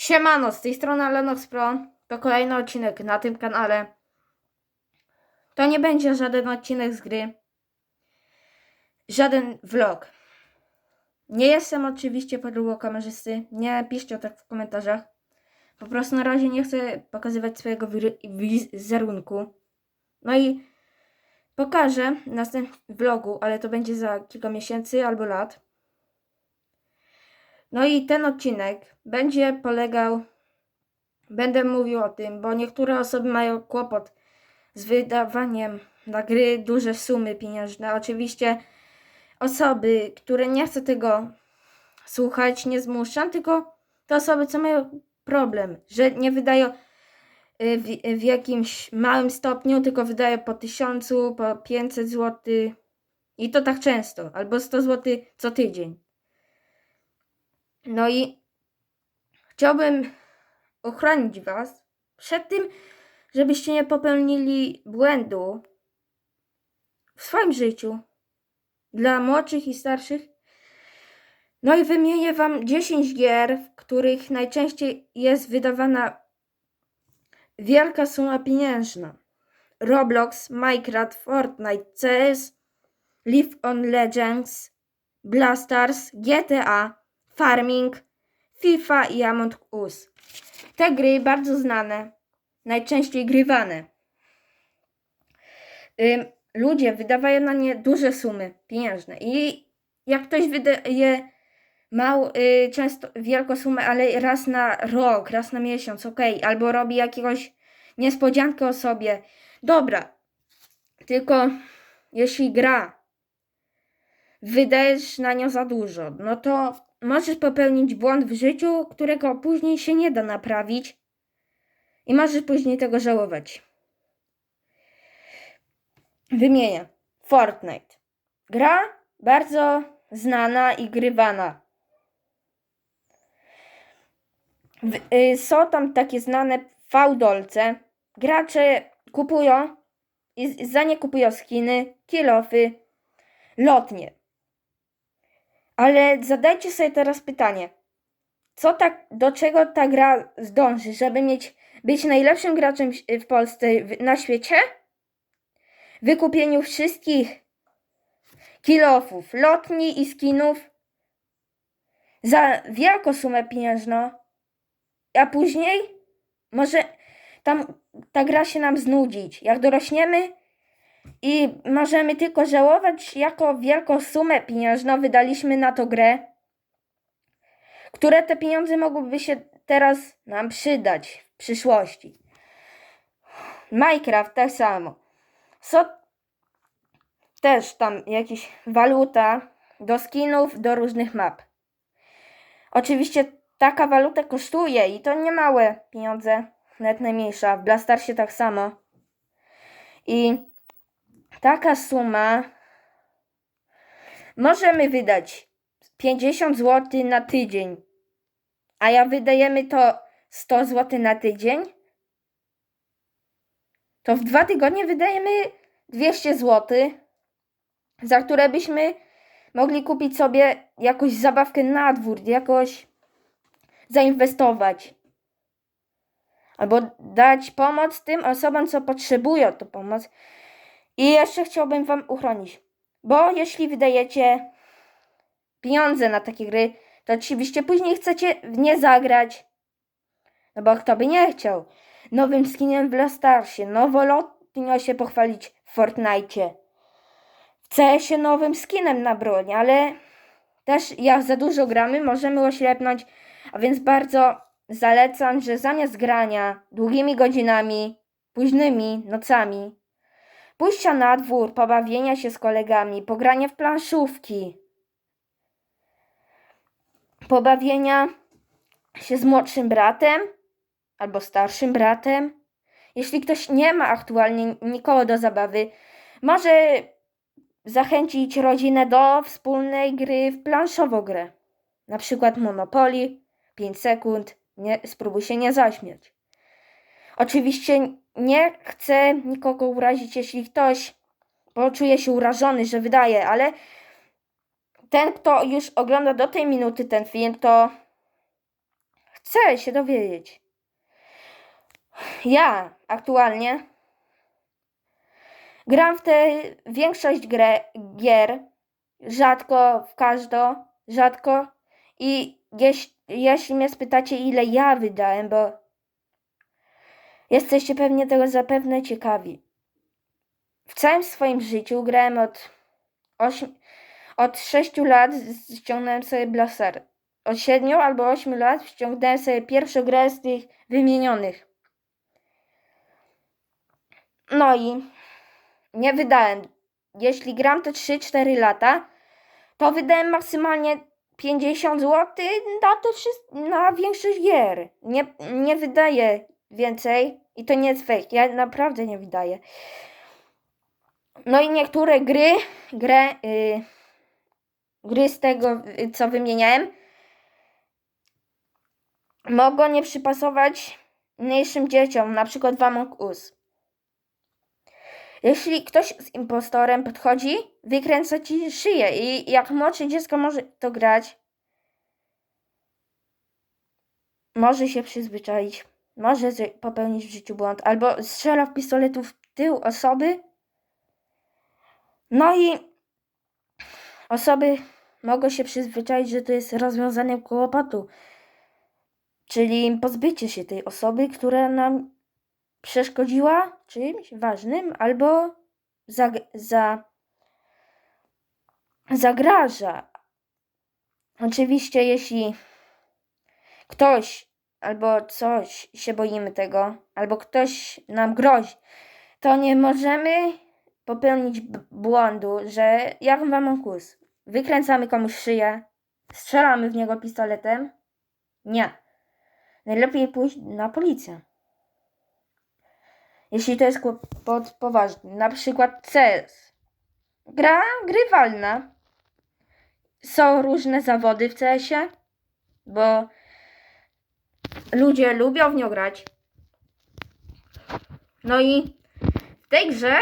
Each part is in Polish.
Siemano, z tej strony Lenox Pro. To kolejny odcinek na tym kanale. To nie będzie żaden odcinek z gry. Żaden vlog. Nie jestem oczywiście kamerzysty. Nie piszcie tak w komentarzach. Po prostu na razie nie chcę pokazywać swojego wizerunku. No i pokażę w następnym vlogu, ale to będzie za kilka miesięcy albo lat. No i ten odcinek będzie polegał, będę mówił o tym, bo niektóre osoby mają kłopot z wydawaniem na gry duże sumy pieniężne. Oczywiście osoby, które nie chcą tego słuchać, nie zmuszam, tylko te osoby, co mają problem, że nie wydają y, w, w jakimś małym stopniu, tylko wydają po tysiącu, po 500 zł i to tak często, albo 100 zł co tydzień. No i chciałbym uchronić Was przed tym, żebyście nie popełnili błędu w swoim życiu dla młodszych i starszych. No i wymienię Wam 10 gier, w których najczęściej jest wydawana wielka suma pieniężna. Roblox, Minecraft, Fortnite, CS, League on Legends, Blastars, GTA, Farming, FIFA i Among Us. Te gry bardzo znane, najczęściej grywane. Ludzie wydawają na nie duże sumy pieniężne i jak ktoś wydaje mał, y, często wielką sumę, ale raz na rok, raz na miesiąc, ok, albo robi jakiegoś niespodziankę o sobie, dobra, tylko jeśli gra wydajesz na nią za dużo, no to możesz popełnić błąd w życiu, którego później się nie da naprawić i możesz później tego żałować. Wymienię. Fortnite. Gra bardzo znana i grywana. W, y, są tam takie znane fałdolce. Gracze kupują i za nie kupują skiny, kilofy, lotnie. Ale zadajcie sobie teraz pytanie. Co tak, do czego ta gra zdąży, żeby mieć, być najlepszym graczem w- Polsce, na świecie? Wykupieniu wszystkich kilofów, lotni i skinów za wielką sumę pieniężną, a później może tam ta gra się nam znudzić. Jak dorośniemy, i możemy tylko żałować, jaką wielką sumę pieniężną wydaliśmy na tą grę, które te pieniądze mogłyby się teraz nam przydać w przyszłości. Minecraft tak samo. Są też tam jakieś waluta do skinów, do różnych map. Oczywiście taka waluta kosztuje i to nie małe pieniądze, nawet najmniejsza. W Blastarsie tak samo. I taka suma możemy wydać 50 zł na tydzień, a ja wydajemy to 100 zł na tydzień, to w dwa tygodnie wydajemy 200 zł, za które byśmy mogli kupić sobie jakąś zabawkę na dwór, jakoś zainwestować. Albo dać pomoc tym osobom, co potrzebują tą pomoc. I jeszcze chciałbym Wam uchronić, bo jeśli wydajecie pieniądze na takie gry, to oczywiście później chcecie w nie zagrać. No bo kto by nie chciał? Nowym skinem w Lastarsie, nowolotnio się pochwalić w Fortnite. W CS-ie nowym skinem na broń, ale też jak za dużo gramy, możemy oślepnąć, a więc bardzo zalecam, że zamiast grania długimi godzinami, późnymi nocami, pójścia na dwór, pobawienia się z kolegami, pogrania w planszówki, pobawienia się z młodszym bratem albo starszym bratem. Jeśli ktoś nie ma aktualnie nikogo do zabawy, może zachęcić rodzinę do wspólnej gry w planszową grę. Na przykład Monopoly, 5 sekund, nie, spróbuj się nie zaśmiać. Oczywiście nie chcę nikogo urazić, jeśli ktoś poczuje się urażony, że wydaje, ale ten, kto już ogląda do tej minuty ten film, to chcę się dowiedzieć. Ja aktualnie gram w tę większość grę, gier, rzadko w każdą, rzadko i jeś, jeśli mnie spytacie ile ja wydałem, bo jesteście pewnie tego zapewne ciekawi. W całym swoim życiu grałem od 8, od 6 lat ściągnąłem sobie Blaster. Od 7 albo 8 lat ściągnąłem sobie pierwszą grę z tych wymienionych. No i nie wydałem. Jeśli gram to 3-4 lata, to wydałem maksymalnie 50 zł na to na większość gier. Nie, nie wydaję więcej i to nie jest fake. Ja naprawdę nie wydaję. No i niektóre gry, grę, y, gry z tego, y, co wymieniałem, mogą nie przypasować mniejszym dzieciom, na przykład w Among Us. Jeśli ktoś z impostorem podchodzi, wykręca ci szyję i jak młodsze dziecko może to grać, może się przyzwyczaić, może popełnić w życiu błąd, albo strzela w pistoletu w tył osoby. No i osoby mogą się przyzwyczaić, że to jest rozwiązaniem kłopotu, czyli pozbycie się tej osoby, która nam przeszkodziła czymś ważnym albo za, za, zagraża. Oczywiście, jeśli ktoś albo coś się boimy tego, albo ktoś nam grozi, to nie możemy popełnić błędu, że jak w Among Us, wykręcamy komuś szyję, strzelamy w niego pistoletem. Nie. Najlepiej pójść na policję. Jeśli to jest kłopot poważny, na przykład CS. Gra grywalna. Są różne zawody w CS-ie, bo ludzie lubią w nią grać. No i w tej grze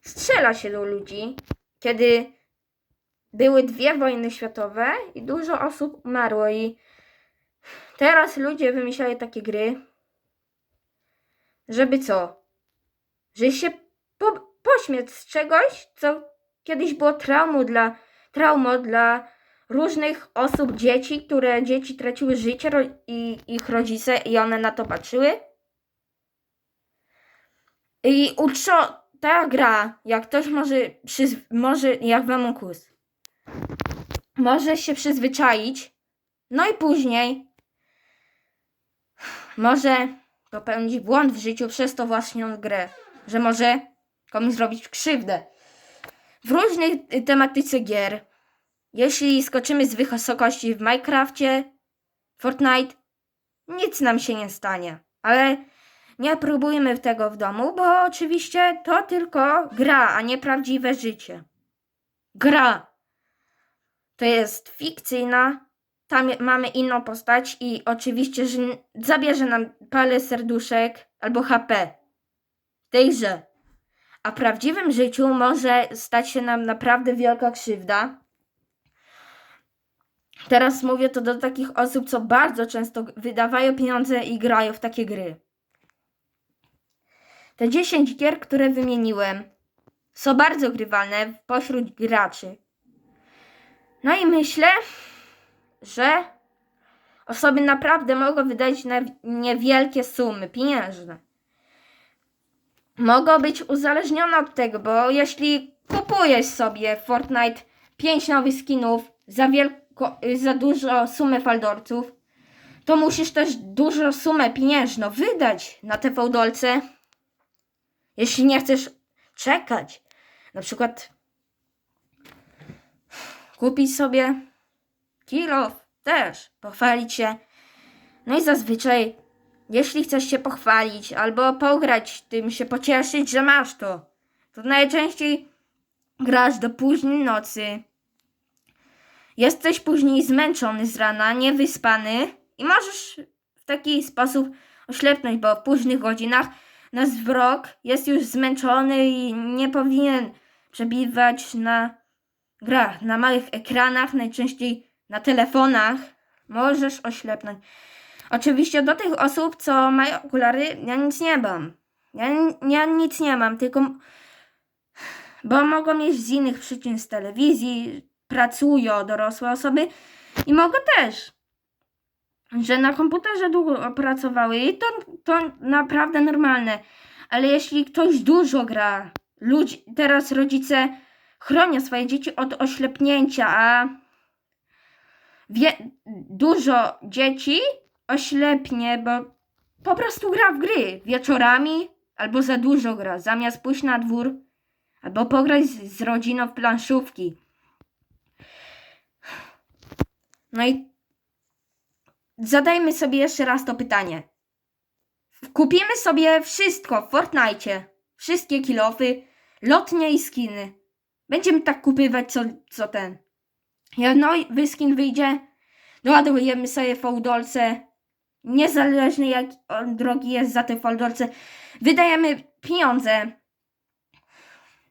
strzela się do ludzi, kiedy były dwie wojny światowe i dużo osób umarło i teraz ludzie wymyślają takie gry, żeby co? Że się po, z czegoś, co kiedyś było traumą dla, traumą dla różnych osób, dzieci, które dzieci traciły życie i ich rodzice i one na to patrzyły. I uczą, ta gra, jak ktoś może, przyz, może jak w Among Us, może się przyzwyczaić, no i później może popełnić błąd w życiu przez to właśnie grę, że może komuś zrobić krzywdę. W różnej y, tematyce gier, jeśli skoczymy z wysokości w Minecrafcie, Fortnite, nic nam się nie stanie, ale nie próbujmy tego w domu, bo oczywiście to tylko gra, a nie prawdziwe życie. Gra. To jest fikcyjna. Tam mamy inną postać i oczywiście, że zabierze nam parę serduszek albo HP w. A w prawdziwym życiu może stać się nam naprawdę wielka krzywda. Teraz mówię to do takich osób, co bardzo często wydawają pieniądze i grają w takie gry. Te 10 gier, które wymieniłem, są bardzo grywalne pośród graczy. No i myślę, że osoby naprawdę mogą wydać na niewielkie sumy pieniężne. Mogą być uzależnione od tego, bo jeśli kupujesz sobie Fortnite 5 nowych skinów za, wielko, za dużo sumę faldorców, to musisz też dużo sumę pieniężną wydać na te fałdolce. Jeśli nie chcesz czekać, na przykład kupić sobie kilo też, pochwalić się. No i zazwyczaj, jeśli chcesz się pochwalić albo pograć tym, się pocieszyć, że masz to, to najczęściej grasz do późnej nocy. Jesteś później zmęczony z rana, niewyspany i możesz w taki sposób oślepnąć, bo w późnych godzinach nasz wzrok jest już zmęczony i nie powinien przebywać na grach, na małych ekranach, najczęściej na telefonach. Możesz oślepnąć. Oczywiście do tych osób, co mają okulary, ja nic nie mam. Ja, ja nic nie mam, tylko. Bo mogą mieć z innych przyczyn z telewizji, pracują dorosłe osoby i mogą też. Że na komputerze długo pracowały i to, to naprawdę normalne. Ale jeśli ktoś dużo gra, ludzi, teraz rodzice chronią swoje dzieci od oślepnięcia, a wie, dużo dzieci oślepnie, bo po prostu gra w gry wieczorami albo za dużo gra, zamiast pójść na dwór albo pograć z, z rodziną w planszówki. No i zadajmy sobie jeszcze raz to pytanie. Kupimy sobie wszystko w Fortnite. Wszystkie kilofy, lotnie i skiny. Będziemy tak kupywać co, co ten. Jak nowy skin wyjdzie, doładujemy sobie fałdolce. Niezależnie jak on drogi jest za te fałdolce. Wydajemy pieniądze.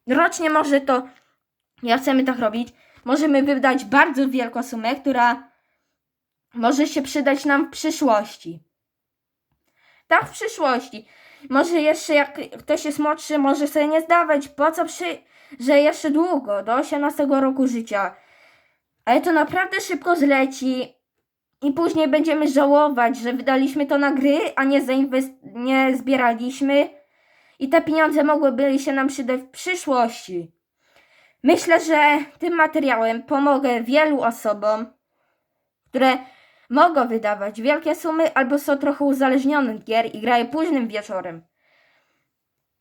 Rocznie może to, jak chcemy tak robić, możemy wydać bardzo wielką sumę, która może się przydać nam w przyszłości. Tak, w przyszłości. Może jeszcze jak ktoś jest młodszy, może sobie nie zdawać, po co przy, że jeszcze długo, do 18 roku życia. Ale to naprawdę szybko zleci i później będziemy żałować, że wydaliśmy to na gry, a nie, zainwest- nie zbieraliśmy i te pieniądze mogłyby się nam przydać w przyszłości. Myślę, że tym materiałem pomogę wielu osobom, które mogą wydawać wielkie sumy albo są trochę uzależnione od gier i grają późnym wieczorem.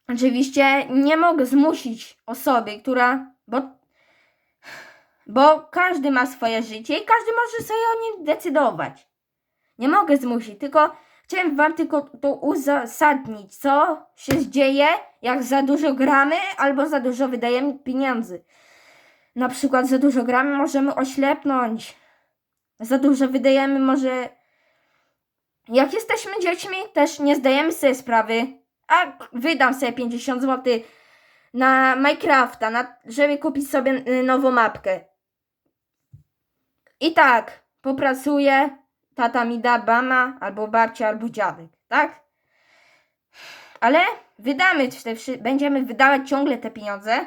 Oczywiście nie mogę zmusić osoby, która. Bo, bo każdy ma swoje życie i każdy może sobie o nim decydować. Nie mogę zmusić, tylko chciałem Wam tylko to uzasadnić, co się dzieje, jak za dużo gramy albo za dużo wydajemy pieniędzy. Na przykład za dużo gramy, możemy oślepnąć. Za dużo wydajemy, może. Jak jesteśmy dziećmi, też nie zdajemy sobie sprawy. A wydam sobie 50 zł na Minecrafta, na, żeby kupić sobie y, nową mapkę. I tak, popracuję, tata mi da bama, albo babcia, albo dziadek, tak? Ale wydamy te, będziemy wydawać ciągle te pieniądze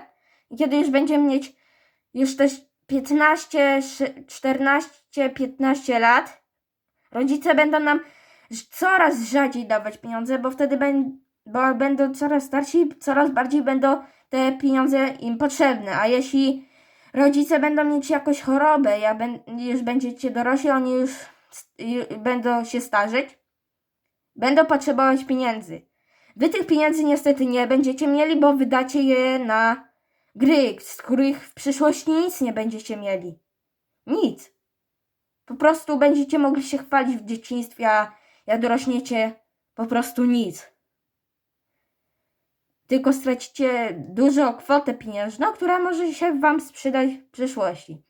i kiedy już będziemy mieć już też 15, szy- 14, 15 lat, rodzice będą nam coraz rzadziej dawać pieniądze, bo wtedy ben, bo będą coraz starsi i coraz bardziej będą te pieniądze im potrzebne. A jeśli rodzice będą mieć jakąś chorobę, ja ben, już będziecie dorośli, oni już s- ju- będą się starzeć, będą potrzebować pieniędzy. Wy tych pieniędzy niestety nie będziecie mieli, bo wydacie je na gry, z których w przyszłości nic nie będziecie mieli. Nic. Po prostu będziecie mogli się chwalić w dzieciństwie, a jak dorośniecie, po prostu nic. Tylko stracicie dużą kwotę pieniężną, która może się Wam sprzedać w przyszłości.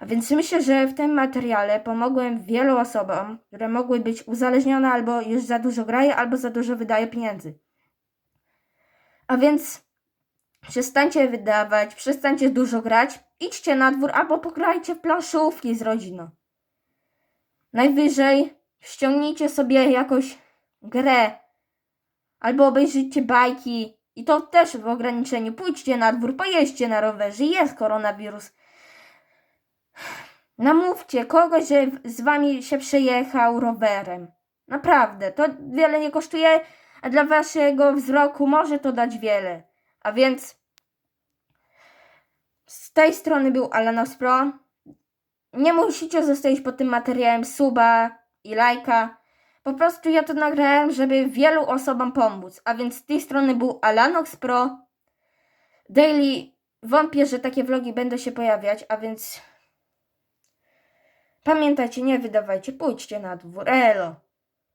A więc myślę, że w tym materiale pomogłem wielu osobom, które mogły być uzależnione albo już za dużo grają, albo za dużo wydają pieniędzy. A więc przestańcie wydawać, przestańcie dużo grać, idźcie na dwór albo pograjcie w planszówki z rodziną. Najwyżej ściągnijcie sobie jakąś grę albo obejrzyjcie bajki i to też w ograniczeniu. Pójdźcie na dwór, pojeźdźcie na rowerze, jest koronawirus. Namówcie kogoś, że z wami się przejechał rowerem. Naprawdę, to wiele nie kosztuje, a dla waszego wzroku może to dać wiele. A więc z tej strony był Alanos Pro. Nie musicie zostawić pod tym materiałem suba i lajka. Po prostu ja to nagrałem, żeby wielu osobom pomóc. A więc z tej strony był Alanox Pro. Daily wątpię, że takie vlogi będą się pojawiać, a więc pamiętajcie, nie wydawajcie, pójdźcie na dwór. Elo.